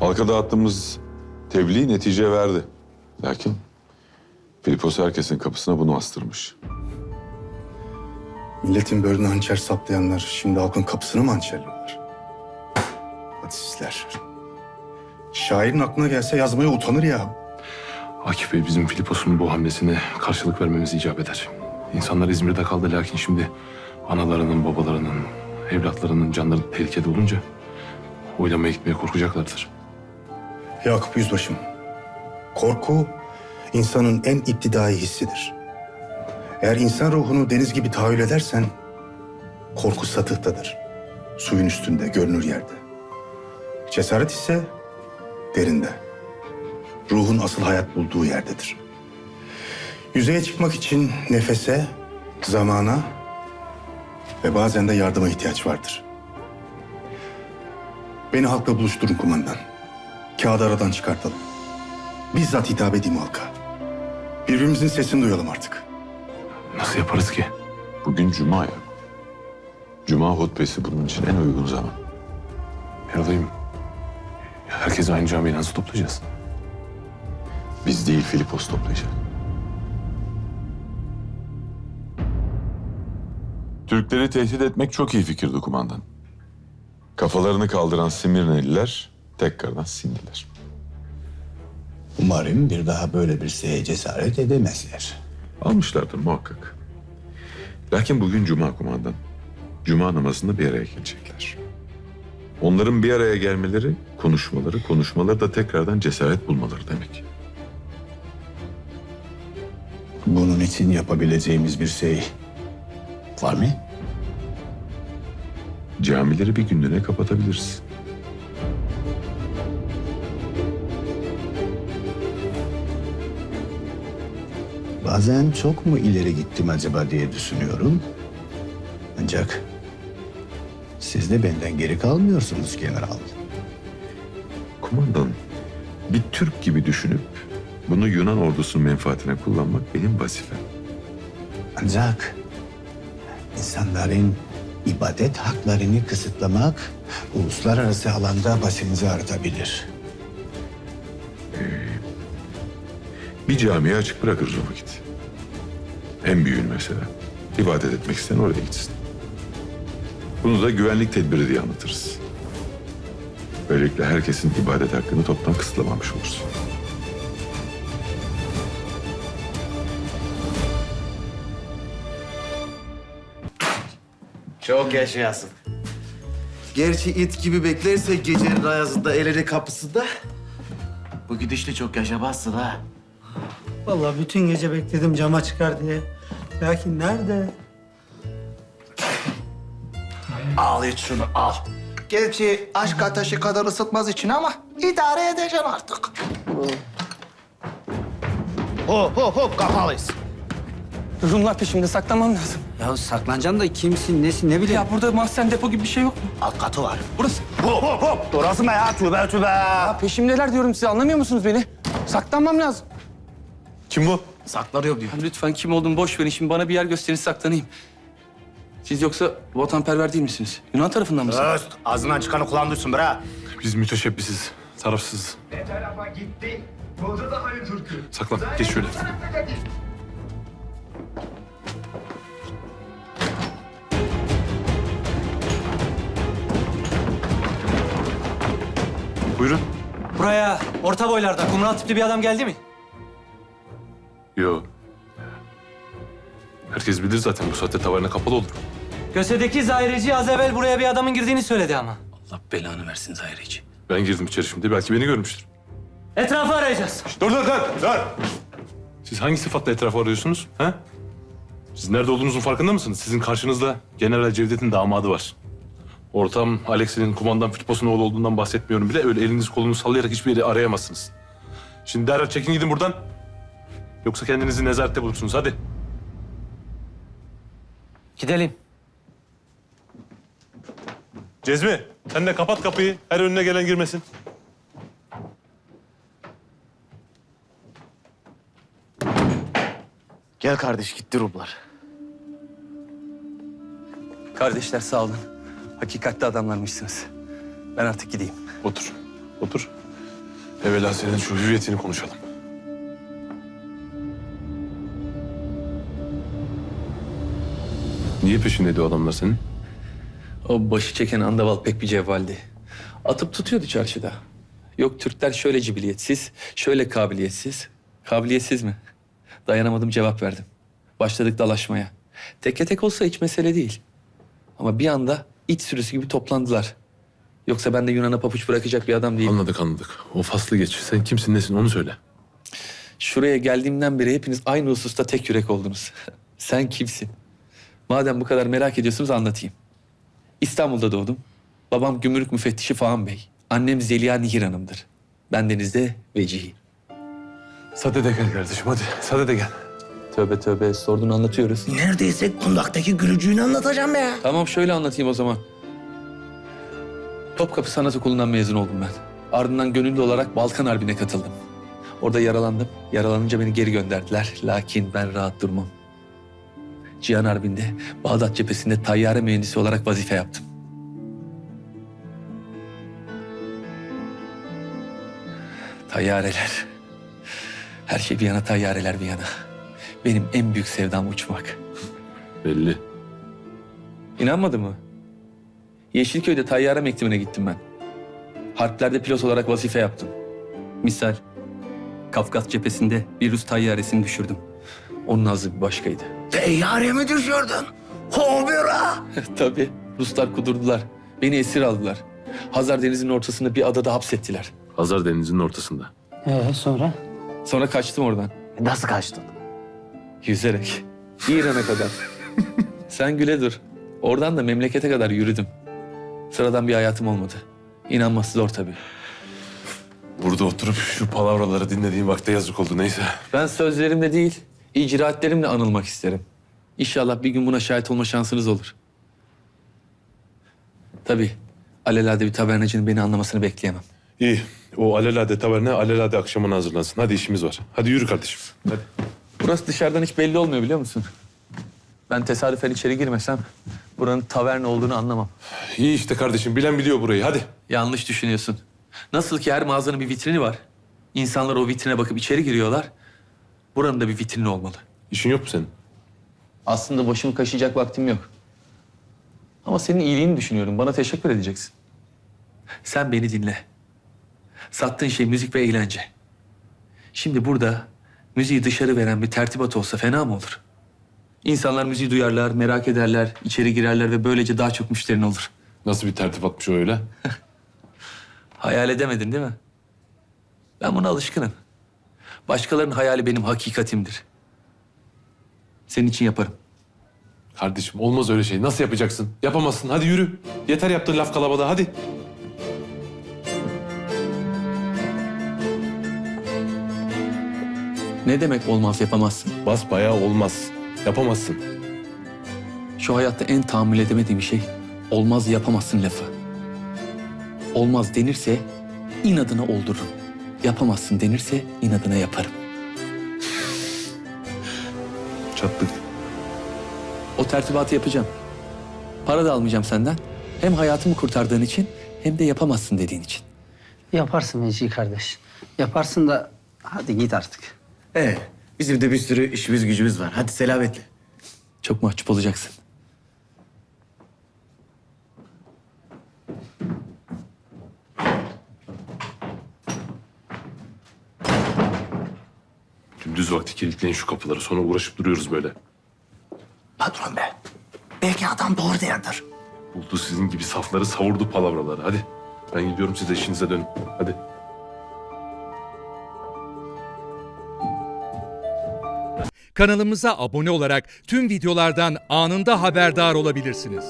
Halka dağıttığımız tebliğ netice verdi. Lakin Filipos herkesin kapısına bunu astırmış. Milletin böğrüne hançer saplayanlar şimdi halkın kapısını mı hançerliyorlar? Hadi sizler. Şairin aklına gelse yazmaya utanır ya. Akif Bey bizim Filipos'un bu hamlesine karşılık vermemiz icap eder. İnsanlar İzmir'de kaldı lakin şimdi analarının, babalarının, evlatlarının canları tehlikede olunca oylamaya gitmeye korkacaklardır. Yakup Yüzbaşım, korku insanın en iptidai hissidir. Eğer insan ruhunu deniz gibi tahayyül edersen, korku satıhtadır. Suyun üstünde, görünür yerde. Cesaret ise derinde. Ruhun asıl hayat bulduğu yerdedir. Yüzeye çıkmak için nefese, zamana ve bazen de yardıma ihtiyaç vardır. Beni halkla buluşturun kumandan. Kağıdı aradan çıkartalım. Bizzat hitap edeyim halka. Birbirimizin sesini duyalım artık. Nasıl yaparız ki? Bugün Cuma ya. Cuma hutbesi bunun için en uygun zaman. Yaralayım. Herkesi aynı camiye nasıl toplayacağız? Biz değil Filipos toplayacak. Türkleri tehdit etmek çok iyi fikirdi kumandan. Kafalarını kaldıran Simirneliler tekrardan sindiler. Umarım bir daha böyle bir şeye cesaret edemezler. Almışlardır muhakkak. Lakin bugün Cuma kumandan. Cuma namazında bir araya gelecekler. Onların bir araya gelmeleri, konuşmaları, konuşmaları da tekrardan cesaret bulmaları demek. Bunun için yapabileceğimiz bir şey var mı? Camileri bir günlüğüne kapatabiliriz. Bazen çok mu ileri gittim acaba diye düşünüyorum. Ancak siz de benden geri kalmıyorsunuz general. Kumandan, bir Türk gibi düşünüp bunu Yunan ordusunun menfaatine kullanmak benim vazifem. Ancak insanların ibadet haklarını kısıtlamak uluslararası alanda başımızı artabilir. Bir camiyi açık bırakırız o vakit. En büyüğün mesela. İbadet etmek isteyen oraya gitsin. Bunu da güvenlik tedbiri diye anlatırız. Böylelikle herkesin ibadet hakkını toptan kısıtlamamış oluruz. Çok yaşayasın. Gerçi it gibi beklerse gecenin ayazında elleri kapısında. Bu gidişle çok yaşamazsın ha. Vallahi bütün gece bekledim cama çıkar diye. Lakin nerede? Al iç şunu al. Gerçi aşk ateşi kadar ısıtmaz için ama idare edeceksin artık. Hop hop hop kapalıyız. Rumlar peşimde saklanmam lazım. Ya saklanacaksın da kimsin, nesin, ne bileyim. Ya burada mahzen depo gibi bir şey yok mu? Alt katı var. Burası. Hop hop hop. Orası mı ya? Tübe tübe. Ya peşimdeler diyorum size anlamıyor musunuz beni? Saklanmam lazım. Kim bu? Saklanıyor diyor. Lütfen kim olduğumu boş verin şimdi bana bir yer gösterin saklanayım. Siz yoksa vatanperver değil misiniz? Yunan tarafından mısınız? Öst. Ağzından çıkanı kulağın duysun bre. Biz müteşebbisiz, tarafsızız. tarafa gitti. Buldu da Ali Türk'ü. Saklan, geç şöyle. Buyurun. Buraya orta boylarda kumral tipli bir adam geldi mi? Yo. Herkes bilir zaten bu saatte taverna kapalı olur. Kösedeki zahireci az evvel buraya bir adamın girdiğini söyledi ama. Allah belanı versin zahireci. Ben girdim içeri şimdi. Belki beni görmüştür. Etrafı arayacağız. Dur dur dur dur. Siz hangi sıfatla etrafı arıyorsunuz? Ha? Siz nerede olduğunuzun farkında mısınız? Sizin karşınızda General Cevdet'in damadı var. Ortam Alex'in kumandan Filipos'un oğlu olduğundan bahsetmiyorum bile. Öyle eliniz kolunuzu sallayarak hiçbir yeri arayamazsınız. Şimdi derhal çekin gidin buradan. Yoksa kendinizi nezarette bulursunuz. Hadi. Gidelim. Cezmi sen de kapat kapıyı. Her önüne gelen girmesin. Gel kardeş gitti rublar. Kardeşler sağ olun. Hakikatli adamlarmışsınız. Ben artık gideyim. Otur. Otur. Evvela senin şu hüviyetini konuşalım. Niye peşindeydi o adamlar senin? O başı çeken andaval pek bir cevvaldi. Atıp tutuyordu çarşıda. Yok Türkler şöyle cibiliyetsiz, şöyle kabiliyetsiz. Kabiliyetsiz mi? Dayanamadım cevap verdim. Başladık dalaşmaya. Teke tek olsa hiç mesele değil. Ama bir anda iç sürüsü gibi toplandılar. Yoksa ben de Yunan'a papuç bırakacak bir adam değilim. Anladık anladık. O faslı geç. Sen kimsin nesin onu söyle. Şuraya geldiğimden beri hepiniz aynı hususta tek yürek oldunuz. Sen kimsin? Madem bu kadar merak ediyorsunuz anlatayım. İstanbul'da doğdum. Babam gümrük müfettişi Fahan Bey. Annem Zeliha Nihir Hanım'dır. Ben denizde vecihi. Sade de gel kardeşim hadi. Sade de gel. Tövbe tövbe sorduğunu anlatıyoruz. Neredeyse kundaktaki gülücüğünü anlatacağım be ya. Tamam şöyle anlatayım o zaman. Topkapı Sanat Okulu'ndan mezun oldum ben. Ardından gönüllü olarak Balkan Harbi'ne katıldım. Orada yaralandım. Yaralanınca beni geri gönderdiler. Lakin ben rahat durmam. Cihan Harbi'nde Bağdat cephesinde tayyare mühendisi olarak vazife yaptım. Tayyareler. Her şey bir yana tayyareler bir yana. Benim en büyük sevdam uçmak. Belli. İnanmadı mı? Yeşilköy'de tayyare mektebine gittim ben. Harplerde pilot olarak vazife yaptım. Misal, Kafkas cephesinde bir Rus tayyaresini düşürdüm. Onun nazı bir başkaydı. Teyyare mi düşürdün? Hobira! Tabii, Ruslar kudurdular. Beni esir aldılar. Hazar Denizi'nin ortasında bir adada hapsettiler. Hazar Denizi'nin ortasında. Ee sonra? Sonra kaçtım oradan. Nasıl kaçtın? Yüzerek. İran'a kadar. Sen güle dur. Oradan da memlekete kadar yürüdüm. Sıradan bir hayatım olmadı. İnanması zor tabii. Burada oturup şu palavraları dinlediğim vakte yazık oldu neyse. Ben sözlerimle değil, icraatlerimle anılmak isterim. İnşallah bir gün buna şahit olma şansınız olur. Tabii, alelade bir tabernacının beni anlamasını bekleyemem. İyi. O alelade taverne alelade akşamına hazırlansın. Hadi işimiz var. Hadi yürü kardeşim. Hadi. Burası dışarıdan hiç belli olmuyor biliyor musun? Ben tesadüfen içeri girmesem buranın taverna olduğunu anlamam. İyi işte kardeşim. Bilen biliyor burayı. Hadi. Yanlış düşünüyorsun. Nasıl ki her mağazanın bir vitrini var. İnsanlar o vitrine bakıp içeri giriyorlar. Buranın da bir vitrini olmalı. İşin yok mu senin? Aslında başımı kaşıyacak vaktim yok. Ama senin iyiliğini düşünüyorum. Bana teşekkür edeceksin. Sen beni dinle. Sattığın şey müzik ve eğlence. Şimdi burada müziği dışarı veren bir tertibat olsa fena mı olur? İnsanlar müziği duyarlar, merak ederler, içeri girerler ve böylece daha çok müşterin olur. Nasıl bir tertip atmış o öyle? Hayal edemedin değil mi? Ben buna alışkınım. Başkalarının hayali benim hakikatimdir. Senin için yaparım. Kardeşim olmaz öyle şey. Nasıl yapacaksın? Yapamazsın. Hadi yürü. Yeter yaptığın laf kalabalığı. Hadi. Ne demek olmaz yapamazsın? Bas bayağı olmaz. Yapamazsın. Şu hayatta en tahammül edemediğim şey olmaz yapamazsın lafı. Olmaz denirse inadına oldururum. Yapamazsın denirse inadına yaparım. Çattık. O tertibatı yapacağım. Para da almayacağım senden. Hem hayatımı kurtardığın için hem de yapamazsın dediğin için. Yaparsın Vecihi kardeş. Yaparsın da hadi git artık. Ee, bizim de bir sürü işimiz gücümüz var. Hadi selametle. Çok mahcup olacaksın. Gündüz vakti kilitleyin şu kapıları. Sonra uğraşıp duruyoruz böyle. Patron be. Belki adam doğru derdir. Buldu sizin gibi safları savurdu palavraları. Hadi. Ben gidiyorum siz de işinize dönün. Hadi. Kanalımıza abone olarak tüm videolardan anında haberdar olabilirsiniz.